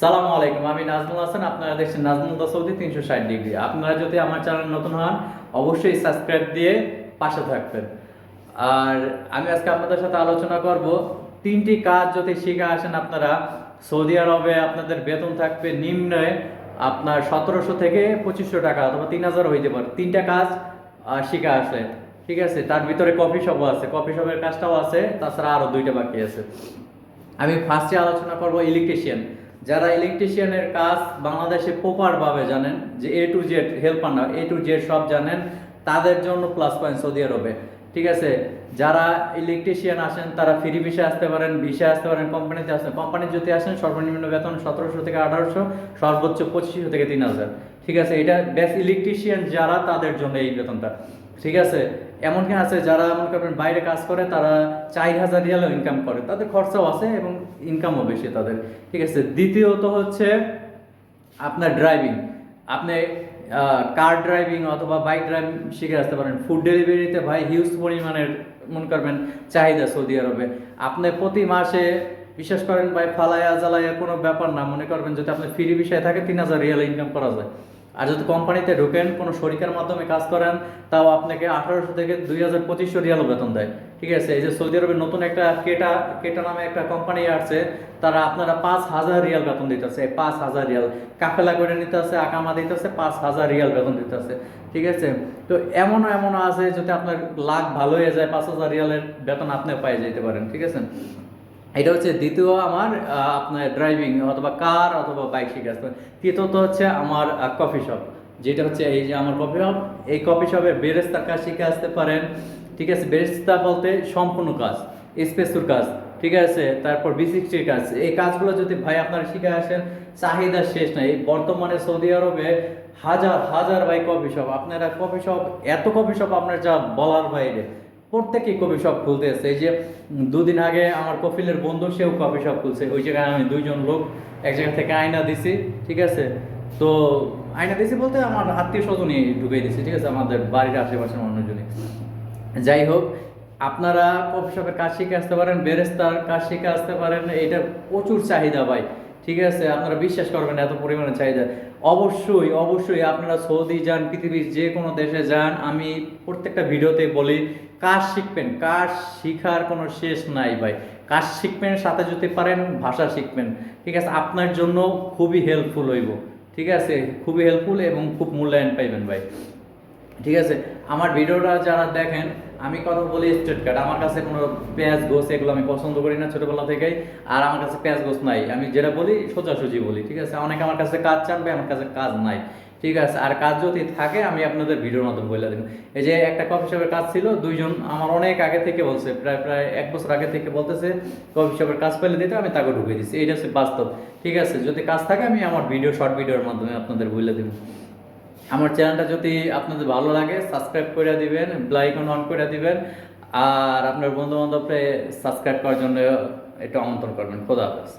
সালামু আলাইকুম, আমি নাজমুল হাসান, আপনারা দেখছেন নাজমুল দা সৌদি তিনশো ষাট ডিগ্রি। আপনারা যদি আমার চ্যানেল নতুন হন, অবশ্যই সাবস্ক্রাইব দিয়ে পাশে থাকবেন। আর আমি আজকে আপনাদের সাথে আলোচনা করব, তিনটি কাজ যদি শিখে আসেন আপনারা, সৌদি আরবে আপনাদের বেতন থাকবে নিম্নে আপনার সতেরোশো থেকে পঁচিশশো টাকা অথবা তিন হাজার হইতে পারে। তিনটা কাজ শিখে আসলে। ঠিক আছে? তার ভিতরে কফি শপও আছে। কফি শপের কাজটাও আছে, তাছাড়া আরও দুইটা বাকি আছে। আমি ফার্স্টে আলোচনা করব ইলেকট্রিশিয়ান যারা ইলেকট্রিশিয়ানের কাজ বাংলাদেশে প্রপার ভাবে জানেন, যে এ টু জেড হেল্পার না এ টু জেড সব জানেন, তাদের জন্য প্লাস পয়েন্ট সৌদি আরবে। ঠিক আছে? যারা ইলেকট্রিশিয়ান আসেন, তারা ফ্রি ভিসা আসতে পারেন ভিসা আসতে পারেন কোম্পানিতে আসেন কোম্পানি যদি আসেন, সর্বনিম্ন বেতন সতেরোশো থেকে আঠারোশো, সর্বোচ্চ পঁচিশশো থেকে তিন হাজার। ঠিক আছে? এটা বেস্ট ইলেকট্রিশিয়ান যারা, তাদের জন্য এই বেতনটা। ঠিক আছে? এমনকি আছে যারা মনে করবেন বাইরে কাজ করে, তারা চার হাজার রিয়ালও ইনকাম করে। তাদের খরচাও আছে এবং ইনকামও বেশি তাদের। ঠিক আছে? দ্বিতীয়ত হচ্ছে আপনার ড্রাইভিং আপনি কার ড্রাইভিং অথবা বাইক ড্রাইভিং শিখে আসতে পারেন। ফুড ডেলিভারিতে ভাই হিউজ পরিমাণের মনে করবেন চাহিদা সৌদি আরবে। আপনি প্রতি মাসে, বিশ্বাস করেন ভাই ফালায়া জ্বালায়া কোনো ব্যাপার না। মনে করবেন যদি আপনি ফ্রি বিষয়ে থাকে, তিন হাজার রিয়াল ইনকাম করা যায়। আর যদি কোম্পানিতে ঢোকেন, কোনো শরিকের মাধ্যমে কাজ করেন, তাও আপনাকে আঠারোশো থেকে দুই হাজার পঁচিশশো রিয়ালও বেতন দেয়। ঠিক আছে, এই যে সৌদি আরবের নতুন একটা কেটা কেটা নামে একটা কোম্পানি আসছে, তারা আপনারা পাঁচ হাজার রিয়াল বেতন দিতেছে পাঁচ হাজার রিয়াল। কাফেলা করে নিতে আছে আকামা দিতেছে, পাঁচ হাজার রিয়াল বেতন দিতেছে। ঠিক আছে, তো এমনও এমনও আছে যদি আপনার লাখ ভালো হয়ে যায়, পাঁচ হাজার রিয়ালের বেতন আপনি পেয়ে যেতে পারেন। ঠিক আছে এটা হচ্ছে দ্বিতীয় আমার আপনার ড্রাইভিং অথবা কার অথবা বাইক শিখে আসতে। তৃতীয়ত হচ্ছে আমার কফি শপ যেটা হচ্ছে এই যে আমার কফি শপ এই কফি শপে বেরেস্তার কাজ শিখে আসতে পারেন। ঠিক আছে, বেরেস্তা বলতে সম্পূর্ণ কাজ স্পেসুর কাজ। ঠিক আছে, তারপর বিসিক্সটির কাজ। এই কাজগুলো যদি ভাই আপনারা শিখে আসেন, চাহিদা শেষ নাই। বর্তমানে সৌদি আরবে হাজার হাজার ভাই কফি শপ আপনারা কফি শপ এত কফি শপ আপনার যা বলার বাইরে প্রত্যেকেই কফি শপ খুলতেছে। এই যে দুদিন আগে আমার কপিলের বন্ধু, সেও কফি শপ খুলছে। ওই জায়গায় আমি দুইজন লোক এক জায়গা থেকে আয়না দিছি, ঠিক আছে? তো আয়না দিছি বলতে আমার আত্মীয় স্বজনই ঢুকিয়ে দিছি, ঠিক আছে? আমাদের বাড়ির আশেপাশের মানুষজনই। যাই হোক, আপনারা কফি শপের কাজ শিখে আসতে পারেন বেরেস্তার কাজ শিখে আসতে পারেন, এটা প্রচুর চাহিদা ভাই। ঠিক আছে, আপনারা বিশ্বাস করবেন এত পরিমাণে চাহিদা। অবশ্যই অবশ্যই আপনারা সৌদি যান, পৃথিবীর যে কোনো দেশে যান, আমি প্রত্যেকটা ভিডিওতে বলি, কাজ শিখবেন, কাজ শিখার কোনো শেষ নাই ভাই। কাজ শিখবেন, সাথে যদি পারেন, ভাষা শিখবেন। ঠিক আছে, আপনার জন্য খুবই হেল্পফুল হইব। ঠিক আছে, খুবই হেল্পফুল এবং খুব মূল্যায়ন পাইবেন ভাই। ঠিক আছে? আমার ভিডিওটা যারা দেখেন, আমি কথা বলি স্ট্রেট কাট আমার কাছে কোনো পেঁয়াজ, গোস এগুলো আমি পছন্দ করি না ছোটবেলা থেকেই, আর আমার কাছে পেঁয়াজ, গোস নাই। আমি যেটা বলি, সোজাসুজি বলি, ঠিক আছে? অনেকে আমার কাছে কাজ চানবে, আমার কাছে কাজ নাই, ঠিক আছে? আর কাজ যদি থাকে, আমি আপনাদের ভিডিওর মাধ্যমে বলে দেবো। এই যে একটা কফি শপের কাজ ছিল, দুইজন আমার অনেক আগে থেকে বলছে, প্রায় প্রায় এক বছর আগে থেকে বলতেছে, কফি শপের কাজ পেলে দিতে, আমি তাকে ঢুকিয়ে দিচ্ছি এইটা হচ্ছে বাস্তব, ঠিক আছে? যদি কাজ থাকে, আমি আমার ভিডিও শর্ট ভিডিওর মাধ্যমে আপনাদের বলে দেবো। আমার চ্যানেলটা যদি আপনাদের ভালো লাগে সাবস্ক্রাইব করে দিবেন ব্লাইকন অন করে দিবেন, আর আপনার বন্ধু বান্ধবকে সাবস্ক্রাইব করার জন্য এটা আমন্ত্রণ করবেন। খোদা হাফেজ।